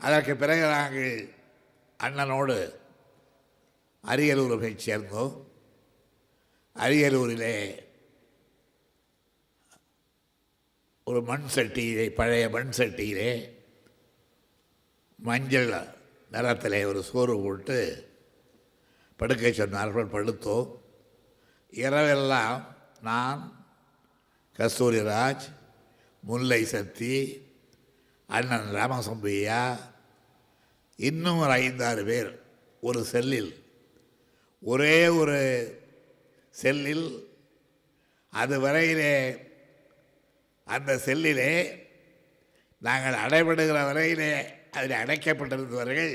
அதற்கு பிறகு நாங்கள் அண்ணனோடு அரியலூரை போய் சேர்ந்தோம். அரியலூரிலே ஒரு மண் சட்டியிலே பழைய மண் சட்டியிலே மஞ்சள் நிறத்திலே ஒரு சோறு போட்டு படுக்க சொன்னார்கள். படுத்தோம். இரவெல்லாம் நான் கஸ்தூரிராஜ் முல்லை சக்தி அண்ணன் ராமசம்பியா இன்னும் ஒரு ஐந்தாறு பேர் ஒரு செல்லில். ஒரே ஒரு செல்லில் அது வரையிலே அந்த செல்லிலே நாங்கள் அடைபடுகிற வரையிலே அதில் அடைக்கப்பட்டிருந்தவர்கள்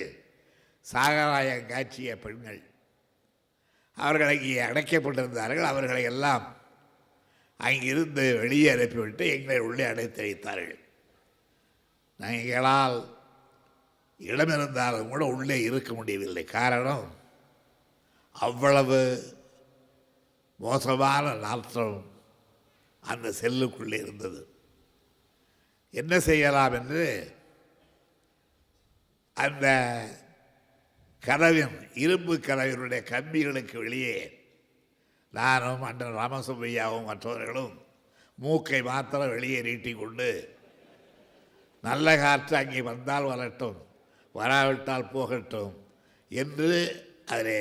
சாகராயம் காட்சிய பெண்கள். அவர்கள் அங்கே அடைக்கப்பட்டிருந்தார்கள் அவர்களை எல்லாம் அங்கிருந்து வெளியே அனுப்பிவிட்டு எங்களை உள்ளே அடைத்து வைத்தார்கள் நகைகளால் இடமிருந்தாலும் கூட உள்ளே இருக்க முடியவில்லை. காரணம் அவ்வளவு மோசமான நாற்றம் அந்த செல்லுக்குள்ளே இருந்தது. என்ன செய்யலாம் என்று அந்த கதவின் இரும்பு கதவினுடைய கம்பிகளுக்கு வெளியே நானும் அண்ணன் ராமசுப்பையாவும் மற்றவர்களும் மூக்கை மாத்திரம் வெளியே நீட்டிக்கொண்டு நல்ல காற்று அங்கே வந்தால் வரட்டும் வராவிட்டால் போகட்டும் என்று அதிலே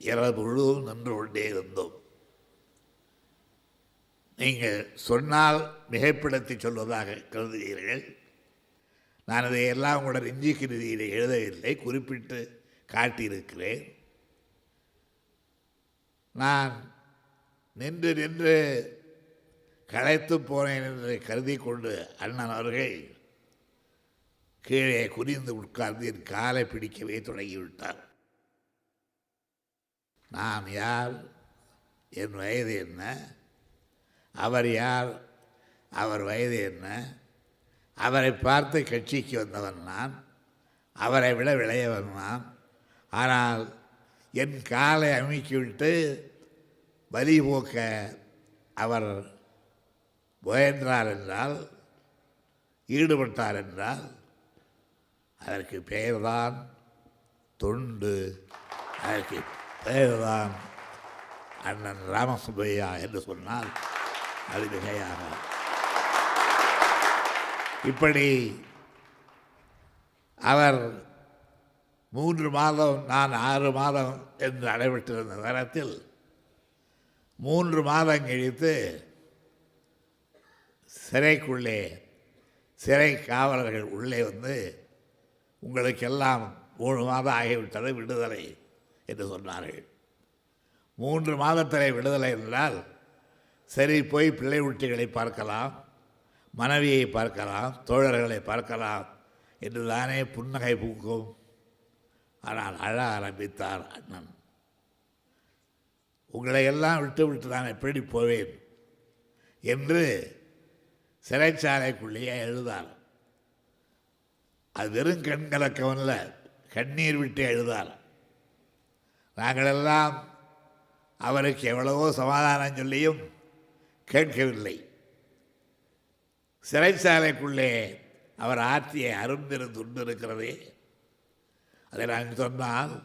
இரவு முழுவதும் நின்று கொண்டே இருந்தோம். நீங்கள் சொன்னால் மிகைப்படுத்தி சொல்வதாக கருதுகிறீர்கள். நான் இதையெல்லாம் உங்களோட நெஞ்சி கிருதியில் எழுதவில்லை குறிப்பிட்டு காட்டியிருக்கிறேன். நான் நின்று நின்று களைத்து போனேன் என்று கருதி கொண்டு அண்ணன் அவர்கள் கீழே குனிந்து உட்கார்ந்து என் காலை பிடிக்கவே தொடங்கிவிட்டார். நான் யார்? என் வயது என்ன? அவர் யார்? அவர் வயது என்ன? அவரை பார்த்து கட்சிக்கு வந்தவன் நான்? அவரை விட விளையவன் நான்? ஆனால் என் காலை அமைக்கிவிட்டு வலி போக்க அவர் முயன்றார் என்றால் ஈடுபட்டார் என்றால் அதற்கு பெயர்தான் தொண்டு. அதற்கு பெயர்தான் அண்ணன் ராமசுப்பையா என்று சொன்னால் அது மிகையாக. இப்படி அவர் மூன்று மாதம் நான் ஆறு மாதம் என்று நடைபெற்றிருந்த நேரத்தில் மூன்று மாதம் கழித்து சிறைக்குள்ளே சிறை காவலர்கள் உள்ளே வந்து உங்களுக்கெல்லாம் மூணு மாதம் ஆகிவிட்டது விடுதலை என்று சொன்னார்கள். மூன்று மாதத்திலே விடுதலை என்றால் சரி போய் பிள்ளை குட்டிகளை பார்க்கலாம் மனைவியை பார்க்கலாம் தோழர்களை பார்க்கலாம் என்று தானே புன்னகை பூக்கும். ஆனால் அழ ஆரம்பித்தார் அண்ணன். உங்களை எல்லாம் விட்டு விட்டு நான் எப்படி போவேன் என்று சிறைச்சாலைக்குள்ளேயே எழுதார். அது வெறும் கண் இல்லை கண்ணீர் விட்டு எழுதார் நாங்களெல்லாம் அவருக்கு எவ்வளவோ சமாதானம் சொல்லியும் கேட்கவில்லை. சிறைச்சாலைக்குள்ளே அவர் ஆற்றிய அருந்திருந்து இருக்கிறதே அதை நான் சொன்னால்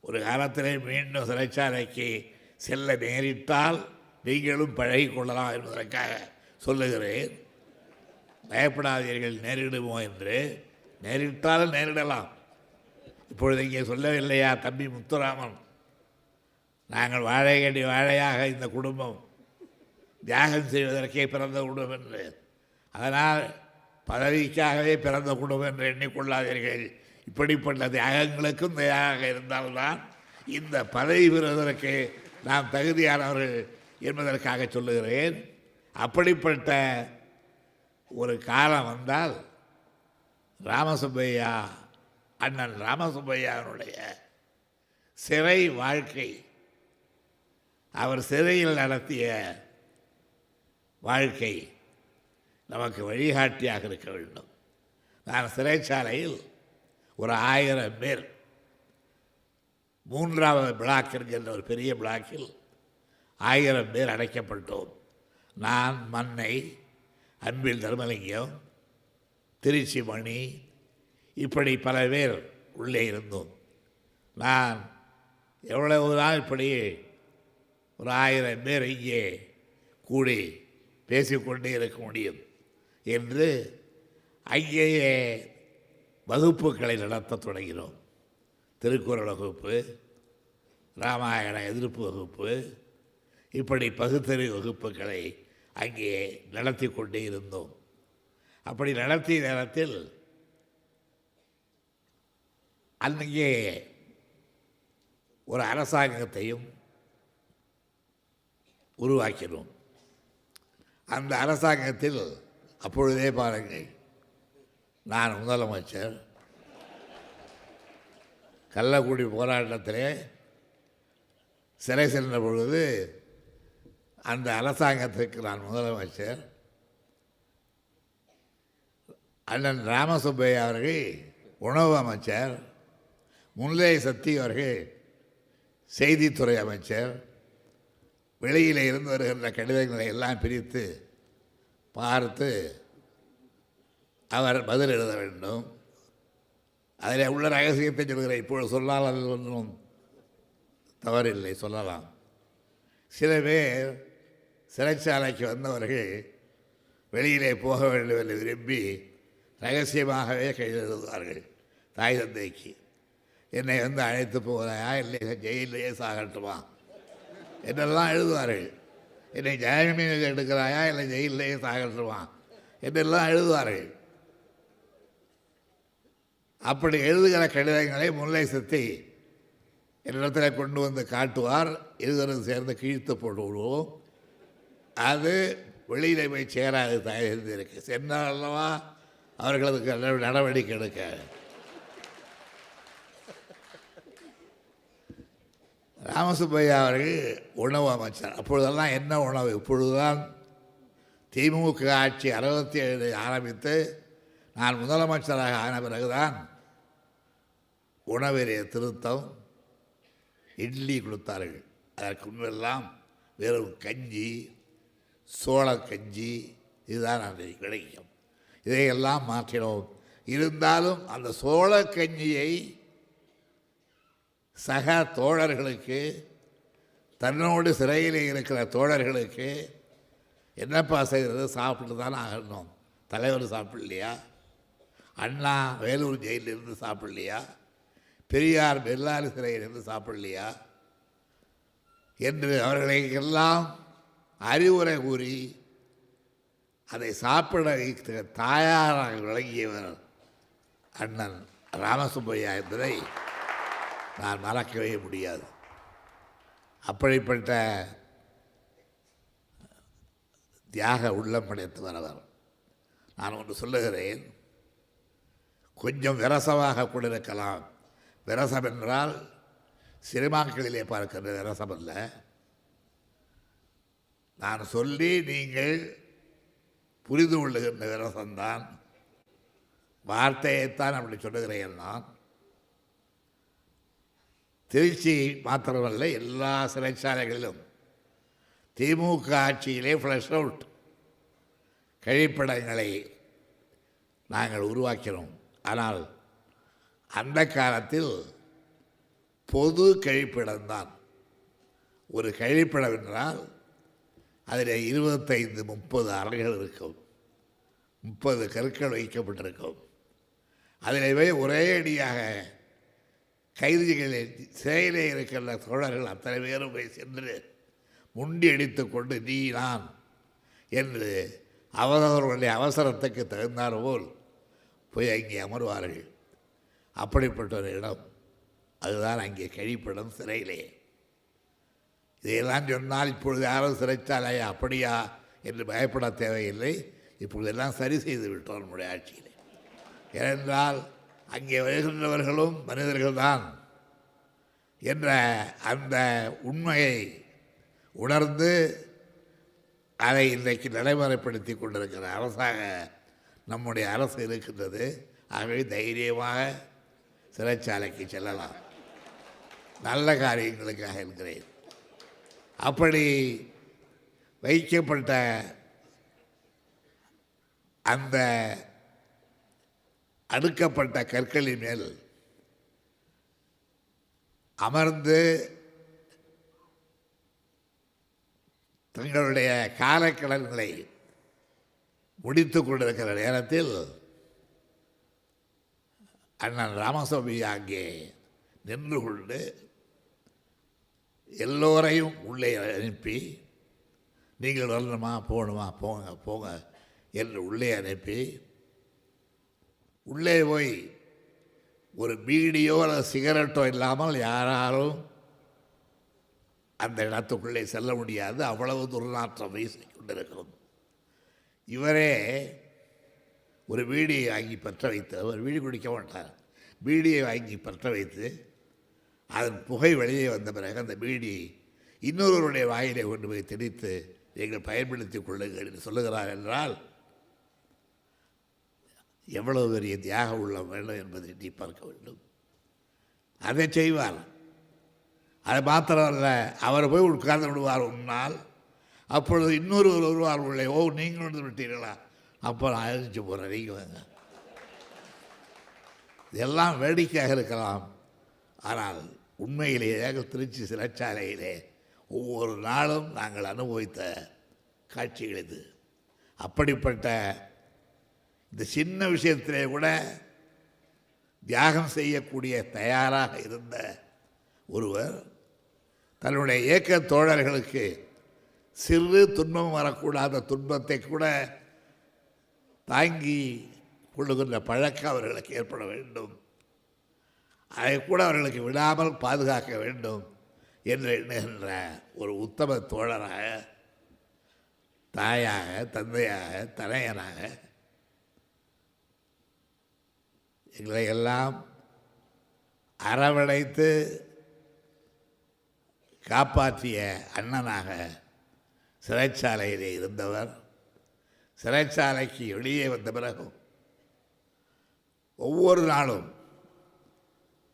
ஒரு காலத்திலே மீண்டும் சிறைச்சாலைக்கு செல்ல நேரிட்டால் நீங்களும் பழகிக் கொள்ளலாம் என்பதற்காக சொல்லுகிறேன். பயப்படாதீர்கள் நேரிடுவோம் என்று. நேரிட்டாலும் நேரிடலாம். இப்பொழுது இங்கே சொல்லவில்லையா தம்பி முத்துராமன்? நாங்கள் வாழையடி வாழையாக இந்த குடும்பம் தியாகம் செய்வதற்கே பிறந்த குடும்பம் என்று. அதனால் பதவிக்காகவே பிறந்த குடும்பம் என்று எண்ணிக்கொள்ளாதீர்கள். இப்படிப்பட்ட தியாகங்களுக்கும் தயாராக இருந்தால்தான் இந்த பதவி பெறுவதற்கு நாம் தகுதியானவர்கள் என்பதற்காக சொல்லுகிறேன். அப்படிப்பட்ட ஒரு காலம் வந்தால் ராமசுப்பையா அண்ணன் ராமசுப்பையானுடைய சிறை வாழ்க்கை அவர் சிறையில் நடத்திய வாழ்க்கை நமக்கு வழிகாட்டியாக இருக்க வேண்டும். நான் சிறைச்சாலையில் ஒரு ஆயிரம் பேர் மூன்றாவது பிளாக் என்கின்ற ஒரு பெரிய பிளாக்கில் ஆயிரம் பேர் அடைக்கப்பட்டோம். நான் மண்ணை அன்பில் தர்மலிங்கம் திருச்சி மணி இப்படி பல பேர் உள்ளே இருந்தோம். நான் எவ்வளவு நாள் இப்படி ஒரு ஆயிரம் பேர் இங்கே கூடி பேசிக்கொண்டே இருக்க முடியும் என்று அங்கேயே வகுப்புகளை நடத்த தொடங்கினோம். திருக்குறள் வகுப்பு ராமாயண எதிர்ப்பு வகுப்பு இப்படி பகுத்தறிவு வகுப்புகளை அங்கே நடத்தி கொண்டே இருந்தோம். அப்படி நடத்திய நேரத்தில் அன்றைக்கே ஒரு அரசாங்கத்தையும் உருவாக்கினோம். அந்த அரசாங்கத்தில் அப்பொழுதே பாருங்கள் நான் முதலமைச்சர். கள்ளக்குடி போராட்டத்திலே சிறை சென்ற பொழுது அந்த அரசாங்கத்துக்கு நான் முதலமைச்சர். அண்ணன் ராமசுப்பையா அவர்கள் உணவு அமைச்சர் முல்லை சக்தி அவர்கள் செய்தித்துறை அமைச்சர் வெளியில் இருந்து வருகின்ற கடிதங்களை எல்லாம் பிரித்து பார்த்து அவர் பதில் எழுத வேண்டும். அதில் உள்ள ரகசியத்தை சொல்கிறேன். இப்பொழுது சொன்னால் அதில் ஒன்றும் தவறில்லை சொல்லலாம். சில பேர் சிறைச்சாலைக்கு வந்தவர்கள் வெளியிலே போக வேண்டும் என்று விரும்பி ரகசியமாகவே கையெழுதுவார்கள் தாய் தந்தைக்கு. என்னை வந்து அழைத்து போகிறாயா இல்லை ஜெயிலேயே சாகட்டுமா? என்றெல்லாம் எழுதுவார்கள்? என்னை ஜெயமீனில் எடுக்கிறாயா இல்லை ஜெயிலேயே சாகட்டுமா? என்றெல்லாம் எழுதுவார்கள்? அப்படி எழுதுகிற கடிதங்களை முல்லை சக்தி என்னிடத்தில் கொண்டு வந்து காட்டுவார். இருவரும் சேர்ந்து கிழித்து போட்டு விடுவோம் அது வெளியில் போய் சேராது தயாரித்து இருக்கு சென்னாலவா அவர்களுக்கு நடவடிக்கை எடுக்க. ராமசுப்பையா அவர்கள் உணவு அமைச்சர். அப்பொழுதெல்லாம் என்ன உணவு? இப்பொழுதுதான் திமுக ஆட்சி அறுபத்தி ஏழு ஆரம்பித்து நான் முதலமைச்சராக ஆன பிறகுதான் உணவிலே திருத்தம் இட்லி கொடுத்தார்கள். அதற்கு முன்பெல்லாம் வெறும் கஞ்சி சோளக்கஞ்சி இதுதான் அன்றைக்கு கிடைக்கும் இதையெல்லாம் மாற்றினோம். இருந்தாலும் அந்த சோளக்கஞ்சியை சக தோழர்களுக்கு தன்னோடு சிறையில் இருக்கிற தோழர்களுக்கு என்னப்பா செய்கிறது சாப்பிட்டு தானே ஆகணும். தலைவர் சாப்பிடலையா? அண்ணா வேலூர் ஜெயிலிருந்து சாப்பிடலையா? பெரியார் பெல்லாரி சிறையிலிருந்து சாப்பிடலையா? என்று அவர்களை எல்லாம் அறிவுரை கூறி அதை சாப்பிட வைத்த தாயாராக விளங்கியவர் அண்ணன் ராமசுப்பையா என்பதை நான் மறக்கவே முடியாது. அப்படிப்பட்ட தியாக உள்ளம் படைத்தவர் அவர். நான் ஒன்று சொல்லுகிறேன் கொஞ்சம் விரசமாக கூட இருக்கலாம். விரசம் என்றால் சினிமாக்களிலே பார்க்கின்ற விரசம் அல்ல. நான் சொல்லி நீங்கள் புரிந்து கொள்ளுகின்ற விரசம்தான் வார்த்தையைத்தான் அப்படி சொல்லுகிறேன் நான். திருச்சி மாத்திரமல்ல எல்லா சிறைச்சாலைகளிலும் திமுக ஆட்சியிலே ஃப்ளஷ் அவுட் கழிப்பிடங்களை நாங்கள் உருவாக்கினோம். ஆனால் அந்த காலத்தில் பொது கழிப்பிடம்தான். ஒரு கழிப்பிடம் என்றால் அதில் இருபத்தைந்து முப்பது அறைகள் இருக்கும். முப்பது கற்கள் வைக்கப்பட்டிருக்கும். அதில் போய் ஒரே அடியாக கைதிகளில் சிறையிலே இருக்கின்ற தோழர்கள் அத்தனை பேரும் போய் சென்று முண்டி அடித்து கொண்டு நீ நான் என்று அவரவர்களுடைய அவசரத்துக்கு தகுந்தார் போல் போய் அங்கே அமர்வார்கள். அப்படிப்பட்ட ஒரு இடம். அதுதான் அங்கே கழிப்பிடம் சிறையிலே. இதையெல்லாம் சொன்னால் இப்பொழுது யாரும் சிறைச்சாலை அப்படியா? என்று பயப்பட தேவையில்லை. இப்பொழுதெல்லாம் சரி செய்து விட்டோம் நம்முடைய ஆட்சியில். ஏனென்றால் அங்கே வருகின்றவர்களும் மனிதர்கள்தான் என்ற அந்த உண்மையை உணர்ந்து அதை இன்றைக்கு நடைமுறைப்படுத்தி கொண்டிருக்கிற அரசாக நம்முடைய அரசு இருக்கின்றது. ஆகவே தைரியமாக சிறைச்சாலைக்கு செல்லலாம். நல்ல காரியங்களுக்காக இருக்கிறேன். அப்படி வைக்கப்பட்ட அந்த அடுக்கப்பட்ட கற்களின் மேல் அமர்ந்து தங்களுடைய காலக்கடன்களை முடித்து கொண்டிருக்கிற நேரத்தில் அண்ணன் ராமசாமி அங்கே நின்று கொண்டு எல்லோரையும் உள்ளே அனுப்பி நீங்கள் வரணுமா? போகணுமா? போங்க போங்க என்று உள்ளே அனுப்பி உள்ளே போய் ஒரு பீடியோ அல்லது சிகரெட்டோ இல்லாமல் யாராலும் அந்த இடத்துக்குள்ளே செல்ல முடியாது. அவ்வளவு துர்நாற்றம் வீசிக் கொண்டிருக்கிறது. இவரே ஒரு வீடியை வாங்கி பற்ற வைத்து அவர் வீடு குடிக்க மாட்டார். வீடியை வாங்கி பற்ற வைத்து அதன் புகை வெளியே வந்த பிறகு அந்த பீடியை இன்னொருவருடைய வாயிலை கொண்டு போய் திணித்து நீங்கள் பயன்படுத்திக் கொள்ளுங்கள் என்று சொல்லுகிறார் என்றால் எவ்வளவு பெரிய தியாக உள்ள வேண்டும் என்பதை நீ பார்க்க வேண்டும். அதை செய்வார். அது மாத்திரமல்ல அவர் போய் உட்கார்ந்து விடுவார் உன்னால். அப்பொழுது இன்னொருவர் வருவார் உள்ளே ஓ நீங்கள் வந்து விட்டீர்களா? அப்போ நான் எழுந்திச்சு போகிறேன் நீங்கள் வாங்க. இதெல்லாம் வேடிக்கையாக இருக்கலாம். ஆனால் உண்மையிலேயே திருச்சி சிறைச்சாலையிலே ஒவ்வொரு நாளும் நாங்கள் அனுபவித்த காட்சிகள் இது. அப்படிப்பட்ட இந்த சின்ன விஷயத்திலே கூட தியாகம் செய்யக்கூடிய தயாராக இருந்த ஒருவர் தன்னுடைய இயக்க தோழர்களுக்கு சிறு துன்பம் வரக்கூடாத துன்பத்தை கூட தாங்கி கொள்ளுகின்ற பழக்கம் அவர்களுக்கு ஏற்பட வேண்டும். அதை கூட அவர்களுக்கு விடாமல் பாதுகாக்க வேண்டும் என்று எண்ணுகின்ற ஒரு உத்தம தோழராக தாயாக தந்தையாக தனையனாக எங்களை எல்லாம் அரவணைத்து காப்பாற்றிய அண்ணனாக சிறைச்சாலையிலே இருந்தவர். சிறைச்சாலைக்கு வெளியே வந்த பிறகும் ஒவ்வொரு நாளும்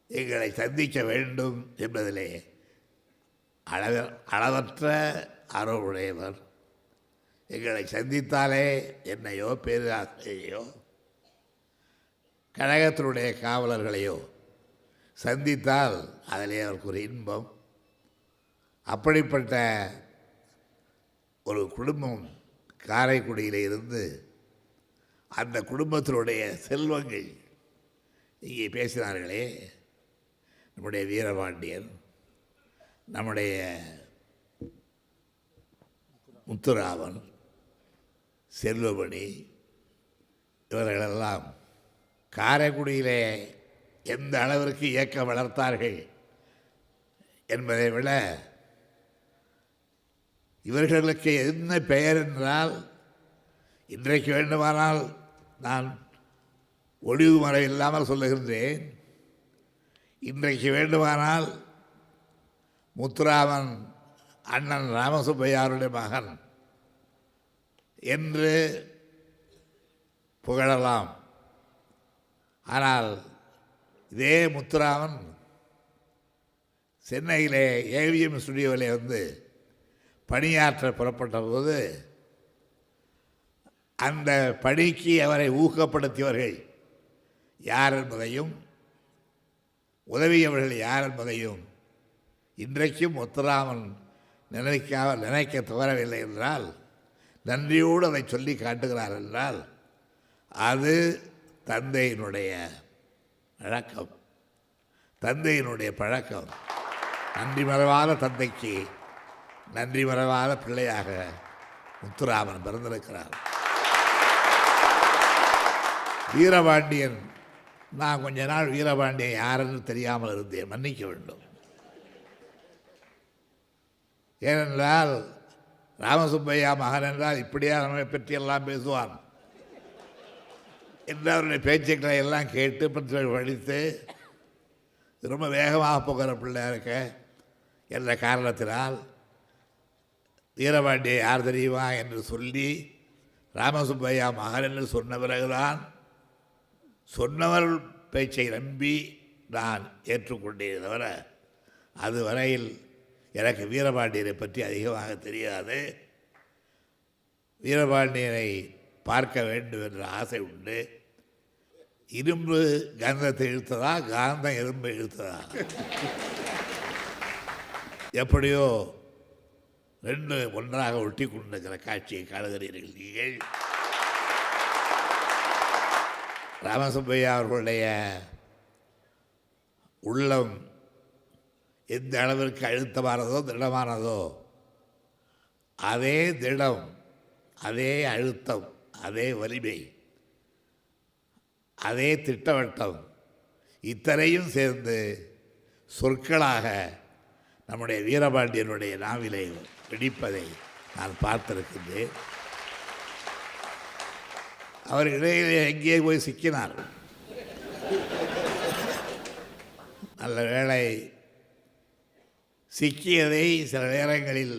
எங்களை சந்திக்க வேண்டும் என்பதிலே அளவ அளவற்ற ஆர்வமுடையவர். எங்களை சந்தித்தாலே என்னையோ பேராசிரியையோ கழகத்தினுடைய காவலர்களையோ சந்தித்தால் அதிலே அவருக்கு ஒரு இன்பம். அப்படிப்பட்ட ஒரு குடும்பம் காரைக்குடியில் இருந்து அந்த குடும்பத்தினுடைய செல்வங்கள் இங்கே பேசினார்களே. நம்முடைய வீரபாண்டியன் நம்முடைய முத்துராமன் செல்வமணி இவர்களெல்லாம் காரைக்குடியிலே எந்த அளவிற்கு இயக்கம் வளர்த்தார்கள் என்பதை விட இவர்களுக்கு என்ன பெயர் என்றால் இன்றைக்கு வேண்டுமானால் நான் ஒளிவு மறை இல்லாமல் சொல்லுகின்றேன். இன்றைக்கு வேண்டுமானால் முத்துராமன் அண்ணன் ராமசுப்பையாருடைய மகன் என்று புகழலாம். ஆனால் இதே முத்துராமன் சென்னையிலே ஏவிஎம் ஸ்டுடியோவிலே வந்து பணியாற்ற புறப்பட்ட போது அந்த பணிக்கு அவரை ஊக்கப்படுத்தியவர்கள் யார் என்பதையும் உதவியவர்கள் யார் என்பதையும் இன்றைக்கும் முத்துராமன் நினைக்காம நினைக்க தவறவில்லை என்றால் நன்றியோடு அதை சொல்லி காட்டுகிறார் என்றால் அது தந்தையினுடைய பழக்கம். தந்தையினுடைய பழக்கம். நன்றி மறவாத தந்தைக்கு நன்றி மறவாத பிள்ளையாக முத்துராமன் பிறந்திருக்கிறார். வீரபாண்டியன் நான் கொஞ்ச நாள் வீரபாண்டிய யாருன்னு தெரியாமல் இருந்தேன் மன்னிக்க வேண்டும். ஏனென்றால் ராமசுப்பையா மகன் என்றால் இப்படியா நம்மை பற்றியெல்லாம் பேசுவான். என்று அவருடைய பேச்சுக்களை எல்லாம் கேட்டு பற்றி படித்து ரொம்ப வேகமாக போகிற பிள்ளையா இருக்க என்ற காரணத்தினால் வீரபாண்டியை யார் தெரியுமா என்று சொல்லி ராமசுப்பையா மகன் என்று சொன்ன பிறகுதான் சொன்னவர் பேச்சை நம்பி நான் ஏற்றுக்கொண்டேன் தவிர அதுவரையில் எனக்கு வீரபாண்டியனை பற்றி அதிகமாக தெரியாது. வீரபாண்டியனை பார்க்க வேண்டும் என்ற ஆசை உண்டு. இரும்பு கந்தத்தை இழுத்ததா காந்தம் இரும்பு இழுத்ததா? எப்படியோ ரெண்டு ஒன்றாக ஒட்டி கொண்டிருக்கிற காட்சியை காணுகிறீர்கள் நீங்கள். ராமசுப்பையா அவர்களுடைய உள்ளம் எந்த அளவிற்கு அழுத்தமானதோ திடமானதோ அதே திடம் அதே அழுத்தம் அதே வலிமை அதே திட்டவட்டம் இத்தனையும் சேர்ந்து சொற்களாக நம்முடைய வீரபாண்டியனுடைய நாவிலை வெடிப்பதை நான் பார்த்திருக்கின்றேன். அவர் இடையிலே எங்கேயே போய் சிக்கினார். நல்ல வேளை சிக்கியதை சில நேரங்களில்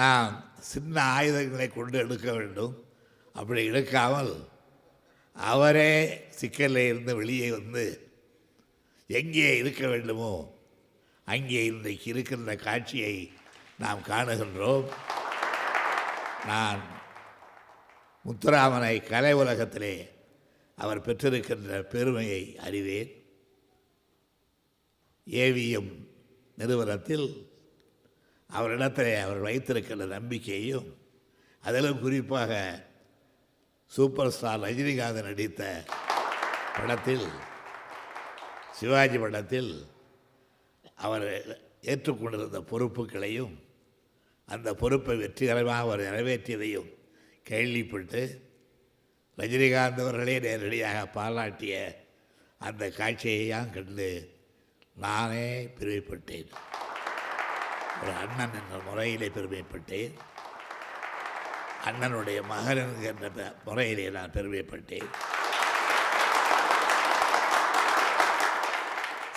நாம் சின்ன ஆயுதங்களை கொண்டு எடுக்க வேண்டும். அப்படி எடுக்காமல் அவரே சிக்கலில் இருந்து வெளியே வந்து எங்கே இருக்க வேண்டுமோ அங்கே இன்றைக்கு இருக்கின்ற காட்சியை நாம் காணுகின்றோம். நான் முத்துராமனை கலை உலகத்திலே அவர் பெற்றிருக்கின்ற பெருமையை அறிவேன். ஏவிஎம் நிறுவனத்தில் அவரிடத்தில் அவர் வைத்திருக்கின்ற நம்பிக்கையையும் அதிலும் குறிப்பாக சூப்பர் ஸ்டார் ரஜினிகாந்த் நடித்த படத்தில் சிவாஜி படத்தில் அவர் ஏற்றுக்கொண்டிருந்த பொறுப்புகளையும் அந்த பொறுப்பை வெற்றிகரமாக அவர் நிறைவேற்றியதையும் கேள்விப்பட்டு ரஜினிகாந்த் அவர்களே நேரடியாக பாராட்டிய அந்த காட்சியையும் கண்டு நானே பெருமைப்பட்டேன். ஒரு அண்ணன் என்ற முறையிலே பெருமைப்பட்டேன். அண்ணனுடைய மகன் என்கின்ற முறையிலே நான் பெருமைப்பட்டேன்.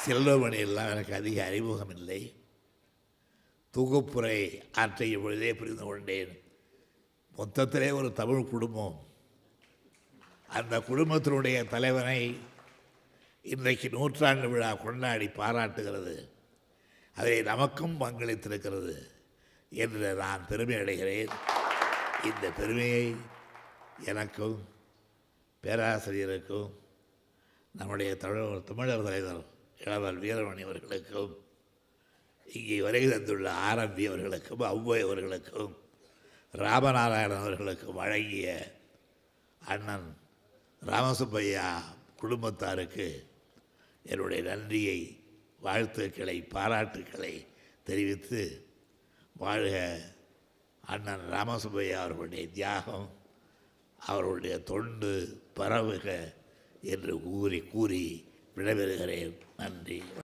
செல்வமணி எல்லாம் எனக்கு அதிக அறிமுகம் இல்லை தொகுப்புரை ஆற்றிய பொழுதே புரிந்து கொண்டேன். மொத்தத்திலே ஒரு தமிழ் குடும்பம். அந்த குடும்பத்தினுடைய தலைவனை இன்றைக்கு நூற்றாண்டு விழா கொண்டாடி பாராட்டுகிறது. அதை நமக்கும் பங்களித்திருக்கிறது என்று நான் பெருமை அடைகிறேன். இந்த பெருமையை எனக்கும் பேராசிரியருக்கும் நம்முடைய தமிழர் தமிழர் தலைவர் இளவல் வீரமணி அவர்களுக்கும் இங்கே வருகை தந்துள்ள ஆரம்பி அவர்களுக்கும் அவ்வை அவர்களுக்கும் ராமநாராயணன் அவர்களுக்கு வழங்கிய அண்ணன் ராமசுப்பையா குடும்பத்தாருக்கு என்னுடைய நன்றியை வாழ்த்துக்களை பாராட்டுக்களை தெரிவித்து வாழ்க அண்ணன் ராமசுப்பையா அவர்களுடைய தியாகம் அவருடைய தொண்டு பரவுக என்று கூறி கூறி விடைபெறுகிறேன். நன்றி.